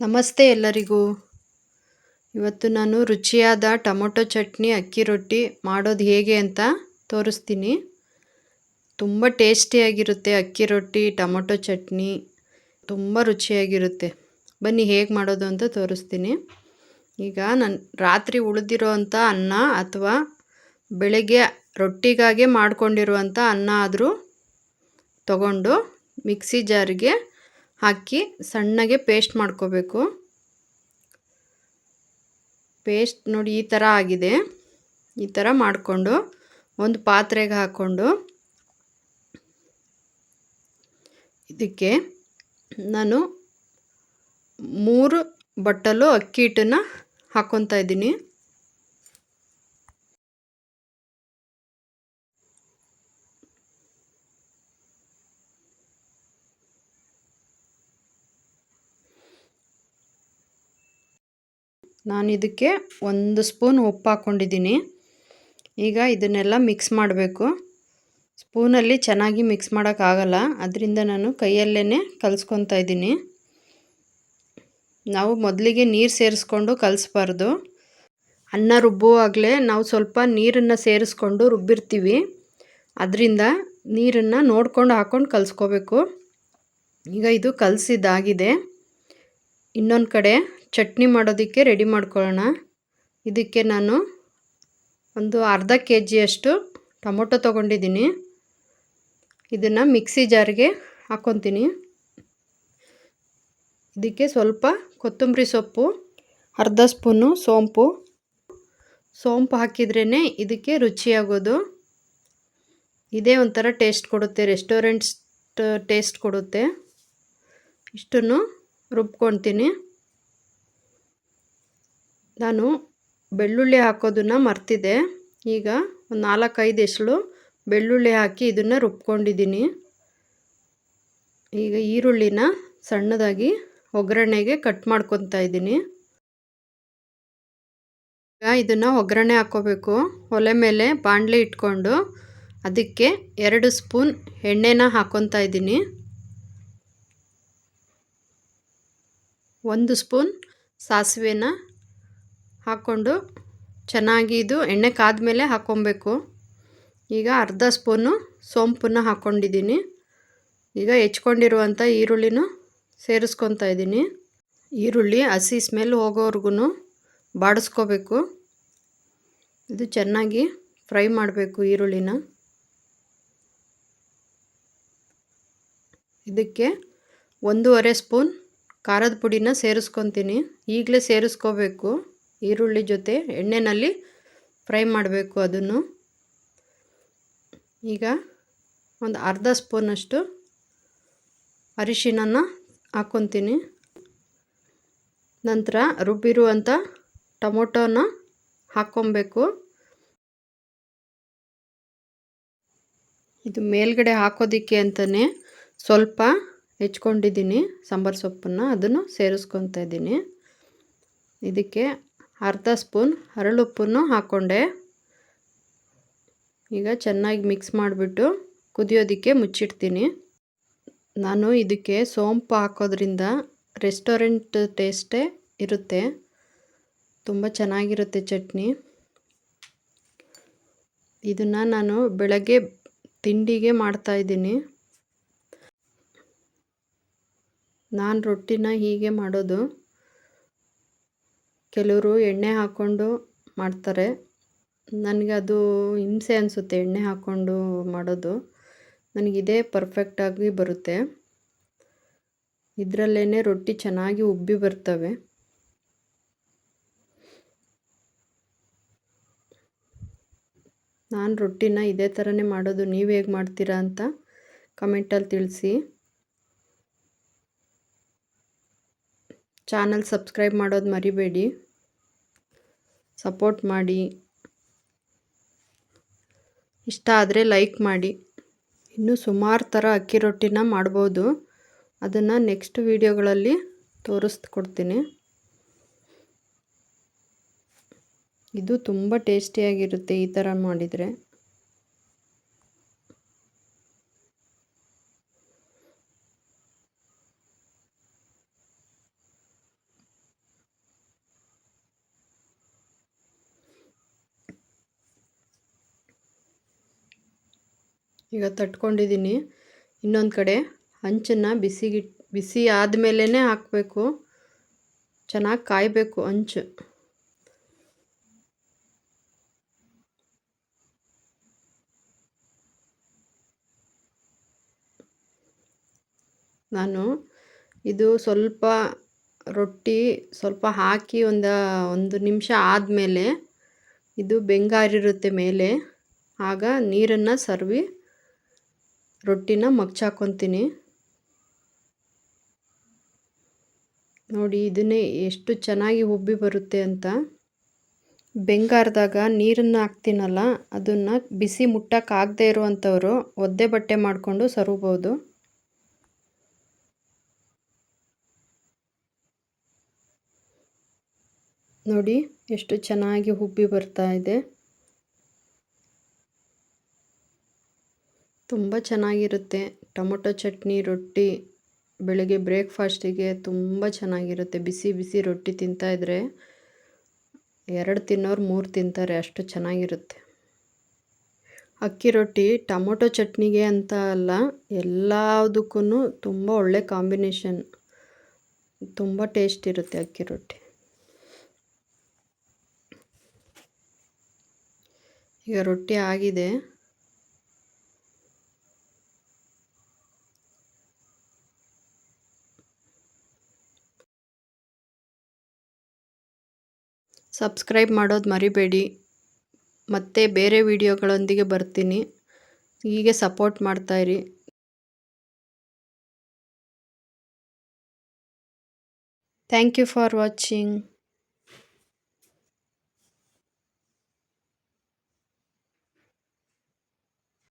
ನಮಸ್ತೆ ಎಲ್ಲರಿಗೂ. ಇವತ್ತು ನಾನು ರುಚಿಯಾದ ಟೊಮೊಟೊ ಚಟ್ನಿ, ಅಕ್ಕಿ ರೊಟ್ಟಿ ಮಾಡೋದು ಹೇಗೆ ಅಂತ ತೋರಿಸ್ತೀನಿ. ತುಂಬ ಟೇಸ್ಟಿಯಾಗಿರುತ್ತೆ ಅಕ್ಕಿ ರೊಟ್ಟಿ, ಟೊಮೊಟೊ ಚಟ್ನಿ. ತುಂಬ ರುಚಿಯಾಗಿರುತ್ತೆ. ಬನ್ನಿ ಹೇಗೆ ಮಾಡೋದು ಅಂತ ತೋರಿಸ್ತೀನಿ. ಈಗ ನಾನು ರಾತ್ರಿ ಉಳಿದಿರೋ ಅಂಥ ಅನ್ನ ಅಥವಾ ಬೆಳಗ್ಗೆ ರೊಟ್ಟಿಗಾಗೆ ಮಾಡ್ಕೊಂಡಿರುವಂಥ ಅನ್ನ ಆದರೂ ತಗೊಂಡು ಮಿಕ್ಸಿ ಜಾರಿಗೆ ಹಾಕಿ ಸಣ್ಣಗೆ ಪೇಸ್ಟ್ ಮಾಡ್ಕೋಬೇಕು. ಪೇಸ್ಟ್ ನೋಡಿ ಈ ಥರ ಆಗಿದೆ. ಈ ಥರ ಮಾಡಿಕೊಂಡು ಒಂದು ಪಾತ್ರೆಗೆ ಹಾಕ್ಕೊಂಡು ಇದಕ್ಕೆ ನಾನು ಮೂರು ಬಟ್ಟಲು ಅಕ್ಕಿ ಹಿಟ್ಟನ್ನು ಹಾಕ್ಕೊತಾ ಇದ್ದೀನಿ. ನಾನು ಇದಕ್ಕೆ ಒಂದು ಸ್ಪೂನ್ ಉಪ್ಪು ಹಾಕ್ಕೊಂಡಿದ್ದೀನಿ. ಈಗ ಇದನ್ನೆಲ್ಲ ಮಿಕ್ಸ್ ಮಾಡಬೇಕು. ಸ್ಪೂನಲ್ಲಿ ಚೆನ್ನಾಗಿ ಮಿಕ್ಸ್ ಮಾಡೋಕ್ಕಾಗಲ್ಲ ಅದರಿಂದ ನಾನು ಕೈಯಲ್ಲೇ ಕಲಿಸ್ಕೊತಾ ಇದ್ದೀನಿ. ನಾವು ಮೊದಲಿಗೆ ನೀರು ಸೇರಿಸ್ಕೊಂಡು ಕಲಿಸ್ಬಾರ್ದು. ಅನ್ನ ರುಬ್ಬುವಾಗಲೇ ನಾವು ಸ್ವಲ್ಪ ನೀರನ್ನು ಸೇರಿಸ್ಕೊಂಡು ರುಬ್ಬಿರ್ತೀವಿ. ಅದರಿಂದ ನೀರನ್ನು ನೋಡ್ಕೊಂಡು ಹಾಕ್ಕೊಂಡು ಕಲಿಸ್ಕೋಬೇಕು. ಈಗ ಇದು ಕಲಸಿದ್ದಾಗಿದೆ. ಇನ್ನೊಂದು ಕಡೆ ಚಟ್ನಿ ಮಾಡೋದಕ್ಕೆ ರೆಡಿ ಮಾಡ್ಕೊಳ್ಳೋಣ. ಇದಕ್ಕೆ ನಾನು ಒಂದು ಅರ್ಧ ಕೆ ಜಿಯಷ್ಟು ಟೊಮೊಟೊ ತೊಗೊಂಡಿದ್ದೀನಿ. ಇದನ್ನು ಮಿಕ್ಸಿ ಜಾರಿಗೆ ಹಾಕ್ಕೊತೀನಿ. ಇದಕ್ಕೆ ಸ್ವಲ್ಪ ಕೊತ್ತಂಬರಿ ಸೊಪ್ಪು, ಅರ್ಧ ಸ್ಪೂನು ಸೋಂಪು. ಸೋಂಪು ಹಾಕಿದ್ರೇ ಇದಕ್ಕೆ ರುಚಿಯಾಗೋದು. ಇದೇ ಒಂಥರ ಟೇಸ್ಟ್ ಕೊಡುತ್ತೆ, ರೆಸ್ಟೋರೆಂಟ್ಸ್ ಟೇಸ್ಟ್ ಕೊಡುತ್ತೆ. ಇಷ್ಟನ್ನು ರುಬ್ಕೊತೀನಿ. ನಾನು ಬೆಳ್ಳುಳ್ಳಿ ಹಾಕೋದನ್ನು ಮರ್ತಿದ್ದೆ. ಈಗ ಒಂದು ನಾಲ್ಕೈದು ಎಸಳು ಬೆಳ್ಳುಳ್ಳಿ ಹಾಕಿ ಇದನ್ನು ರುಬ್ಕೊಂಡಿದ್ದೀನಿ. ಈಗ ಈರುಳ್ಳಿನ ಸಣ್ಣದಾಗಿ ಒಗ್ಗರಣೆಗೆ ಕಟ್ ಮಾಡ್ಕೊತಾ ಇದ್ದೀನಿ. ಈಗ ಇದನ್ನು ಒಗ್ಗರಣೆ ಹಾಕೋಬೇಕು. ಒಲೆ ಮೇಲೆ ಬಾಣಲೆ ಇಟ್ಕೊಂಡು ಅದಕ್ಕೆ ಎರಡು ಸ್ಪೂನ್ ಎಣ್ಣೆನ ಹಾಕೊತಾ ಇದ್ದೀನಿ. ಒಂದು ಸ್ಪೂನ್ ಸಾಸಿವೆನ ಹಾಕ್ಕೊಂಡು ಚೆನ್ನಾಗಿ ಇದು ಎಣ್ಣೆ ಕಾದ್ಮೇಲೆ ಹಾಕ್ಕೊಬೇಕು. ಈಗ ಅರ್ಧ ಸ್ಪೂನು ಸೋಂಪನ್ನು ಹಾಕ್ಕೊಂಡಿದ್ದೀನಿ. ಈಗ ಹೆಚ್ಕೊಂಡಿರುವಂಥ ಈರುಳ್ಳಿನೂ ಸೇರಿಸ್ಕೊತಾ ಇದ್ದೀನಿ. ಈರುಳ್ಳಿ ಹಸಿ ಸ್ಮೆಲ್ ಹೋಗೋವರೆಗೂ ಬಾಡಿಸ್ಕೋಬೇಕು. ಇದು ಚೆನ್ನಾಗಿ ಫ್ರೈ ಮಾಡಬೇಕು ಈರುಳ್ಳಿನ. ಇದಕ್ಕೆ ಒಂದೂವರೆ ಸ್ಪೂನ್ ಖಾರದ ಪುಡಿನ ಸೇರಿಸ್ಕೊತೀನಿ. ಈಗಲೇ ಸೇರಿಸ್ಕೋಬೇಕು. ಈರುಳ್ಳಿ ಜೊತೆ ಎಣ್ಣೆಯಲ್ಲಿ ಫ್ರೈ ಮಾಡಬೇಕು ಅದನ್ನು. ಈಗ ಒಂದು ಅರ್ಧ ಸ್ಪೂನಷ್ಟು ಅರಿಶಿಣನ ಹಾಕ್ಕೊತೀನಿ. ನಂತರ ರುಬ್ಬಿರುವಂಥ ಟೊಮೊಟೊನ ಹಾಕ್ಕೊಬೇಕು. ಇದು ಮೇಲ್ಗಡೆ ಹಾಕೋದಕ್ಕೆ ಅಂತಲೇ ಸ್ವಲ್ಪ ಹೆಚ್ಕೊಂಡಿದ್ದೀನಿ, ಸಾಂಬಾರು ಸೊಪ್ಪನ್ನು ಅದನ್ನು ಸೇರಿಸ್ಕೊತಾ ಇದ್ದೀನಿ. ಇದಕ್ಕೆ ಅರ್ಧ ಸ್ಪೂನ್ ಹರಳುಪ್ಪನ್ನು ಹಾಕ್ಕೊಂಡೆ. ಈಗ ಚೆನ್ನಾಗಿ ಮಿಕ್ಸ್ ಮಾಡಿಬಿಟ್ಟು ಕುದಿಯೋದಕ್ಕೆ ಮುಚ್ಚಿಡ್ತೀನಿ. ನಾನು ಇದಕ್ಕೆ ಸೋಂಪು ಹಾಕೋದ್ರಿಂದ ರೆಸ್ಟೋರೆಂಟ್ ಟೇಸ್ಟೇ ಇರುತ್ತೆ. ತುಂಬ ಚೆನ್ನಾಗಿರುತ್ತೆ ಚಟ್ನಿ. ಇದನ್ನು ನಾನು ಬೆಳಗ್ಗೆ ತಿಂಡಿಗೆ ಮಾಡ್ತಾಯಿದ್ದೀನಿ ನಾನು ರೊಟ್ಟಿನ ಹೀಗೆ ಮಾಡೋದು. ಕೆಲವರು ಎಣ್ಣೆ ಹಾಕ್ಕೊಂಡು ಮಾಡ್ತಾರೆ. ನನಗೆ ಅದು ಹಿಂಸೆ ಅನಿಸುತ್ತೆ ಎಣ್ಣೆ ಹಾಕ್ಕೊಂಡು ಮಾಡೋದು. ನನಗಿದೇ ಪರ್ಫೆಕ್ಟಾಗಿ ಬರುತ್ತೆ. ಇದರಲ್ಲೇ ರೊಟ್ಟಿ ಚೆನ್ನಾಗಿ ಉಬ್ಬಿ ಬರ್ತವೆ. ನಾನು ರೊಟ್ಟಿನ ಇದೇ ಥರನೇ ಮಾಡೋದು. ನೀವು ಹೇಗೆ ಮಾಡ್ತೀರಾ ಅಂತ ಕಮೆಂಟಲ್ಲಿ ತಿಳಿಸಿ. ಚಾನಲ್ ಸಬ್ಸ್ಕ್ರೈಬ್ ಮಾಡೋದು ಮರಿಬೇಡಿ. ಸಪೋರ್ಟ್ ಮಾಡಿ. ಇಷ್ಟ ಆದರೆ ಲೈಕ್ ಮಾಡಿ. ಇನ್ನೂ ಸುಮಾರು ಥರ ಅಕ್ಕಿ ರೊಟ್ಟಿನ ಮಾಡ್ಬೋದು. ಅದನ್ನು ನೆಕ್ಸ್ಟ್ ವೀಡಿಯೋಗಳಲ್ಲಿ ತೋರಿಸ್ಕೊಡ್ತೀನಿ. ಇದು ತುಂಬ ಟೇಸ್ಟಿಯಾಗಿರುತ್ತೆ ಈ ಥರ ಮಾಡಿದರೆ. ಈಗ ತಟ್ಕೊಂಡಿದ್ದೀನಿ. ಇನ್ನೊಂದು ಕಡೆ ಹಂಚನ್ನು ಬಿಸಿಗಿಟ್ ಬಿಸಿ ಆದಮೇಲೇ ಹಾಕಬೇಕು. ಚೆನ್ನಾಗಿ ಕಾಯಬೇಕು ಹಂಚು ನಾನು ಇದು ಸ್ವಲ್ಪ ರೊಟ್ಟಿ ಸ್ವಲ್ಪ ಹಾಕಿ ಒಂದು ಒಂದು ನಿಮಿಷ ಆದಮೇಲೆ ಇದು ಬೆಂಗಾರಿರುತ್ತೆ ಮೇಲೆ. ಆಗ ನೀರನ್ನು ಸರ್ವಿ ರೊಟ್ಟಿನ ಮಗ್ಚಾಕೊತೀನಿ. ನೋಡಿ, ಇದನ್ನೇ ಎಷ್ಟು ಚೆನ್ನಾಗಿ ಉಬ್ಬಿ ಬರುತ್ತೆ ಅಂತ. ಬೆಂಗಾರದಾಗ ನೀರನ್ನು ಹಾಕ್ತೀನಲ್ಲ, ಅದನ್ನು ಬಿಸಿ ಮುಟ್ಟಕ್ಕಾಗದೇ ಇರುವಂಥವ್ರು ಒದ್ದೆ ಬಟ್ಟೆ ಮಾಡಿಕೊಂಡು ಸರ್ವ್ಬೋದು ನೋಡಿ, ಎಷ್ಟು ಚೆನ್ನಾಗಿ ಉಬ್ಬಿ ಬರ್ತಾ ಇದೆ. ತುಂಬ ಚೆನ್ನಾಗಿರುತ್ತೆ. ಟೊಮೊಟೊ ಚಟ್ನಿ, ರೊಟ್ಟಿ, ಬೆಳಗ್ಗೆ ಬ್ರೇಕ್ಫಾಸ್ಟಿಗೆ ತುಂಬ ಚೆನ್ನಾಗಿರುತ್ತೆ. ಬಿಸಿ ಬಿಸಿ ರೊಟ್ಟಿ ತಿಂತಾಯಿದ್ರೆ ಎರಡು ತಿನ್ನೋರು ಮೂರು ತಿಂತಾರೆ, ಅಷ್ಟು ಚೆನ್ನಾಗಿರುತ್ತೆ. ಅಕ್ಕಿ ರೊಟ್ಟಿ, ಟೊಮೊಟೊ ಚಟ್ನಿಗೆ ಅಂತ ಅಲ್ಲ ಎಲ್ಲದಕ್ಕೂ ತುಂಬ ಒಳ್ಳೆ ಕಾಂಬಿನೇಷನ್. ತುಂಬ ಟೇಸ್ಟ್ ಇರುತ್ತೆ ಅಕ್ಕಿ ರೊಟ್ಟಿ. ಈಗ ರೊಟ್ಟಿ ಆಗಿದೆ. ಸಬ್ಸ್ಕ್ರೈಬ್ ಮಾಡೋದು ಮರಿಬೇಡಿ. ಮತ್ತೆ ಬೇರೆ ವಿಡಿಯೋಗಳೊಂದಿಗೆ ಬರ್ತೀನಿ. ಹೀಗೆ ಸಪೋರ್ಟ್ ಮಾಡ್ತಾಯಿರಿ ಥ್ಯಾಂಕ್ ಯು ಫಾರ್ ವಾಚಿಂಗ್.